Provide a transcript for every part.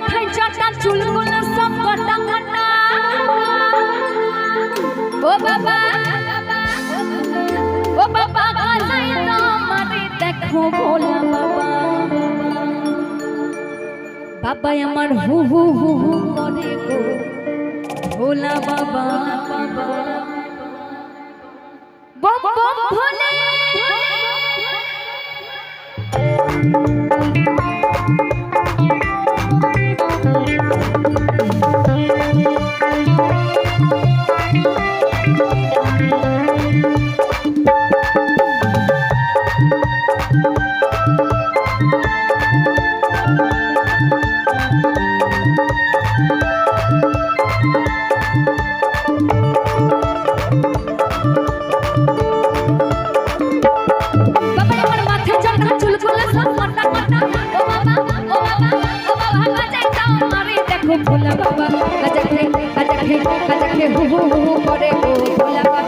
মাথায় সব কটা কাটা ও বাবা ও বাবা দেখো ভোলা বাবা। বাবা আমার হু হু হু হু বাবা বাবা ভোলে বাবা। ভোলা বাবা গাজাকে গাজাকে গাজাকে হু হু হু করে ভোলা বাবা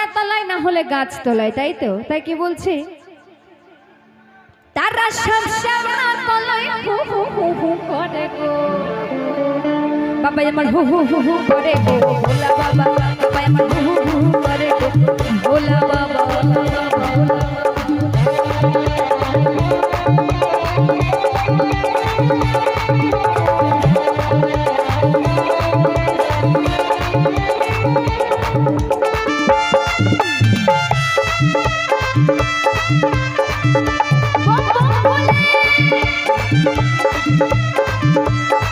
শেওড়া তলায় না হলে গাছ তলায় তাই তো? তাই কি বলছে? তারা সব শেওড়া তলায় হু হু হু হু করে গো। বাবা আমার হু হু হু হু করে গো। ভোলা বাবা বাবা আমার হু হু হু করে গো। ভোলা বাবা বম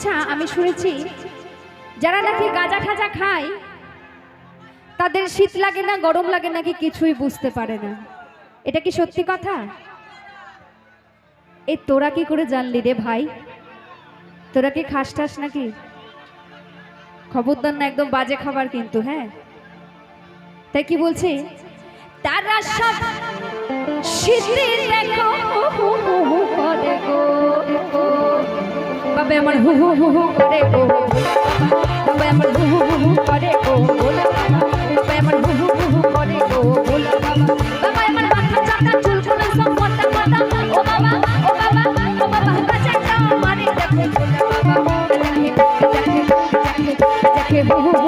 আচ্ছা আমি শুনেছি যারা নাকি গাঁজা ঠাজা খায়, তাদের শীত লাগে না, গরম লাগে নাকি কিছুই বুঝতে পারে না। এটা কি সত্যি কথা? এই তোরা কি করে জানলি রে ভাই? তোরা কি খাস টাস নাকি? খবরদার না, একদম বাজে খাবার কিন্তু হ্যাঁ? তাই কি বলছি? তারা সব শীতে দেখো বাবে আমার হু হু হু হু করে গো তবে আমার হু হু হু হু করে ও বাবা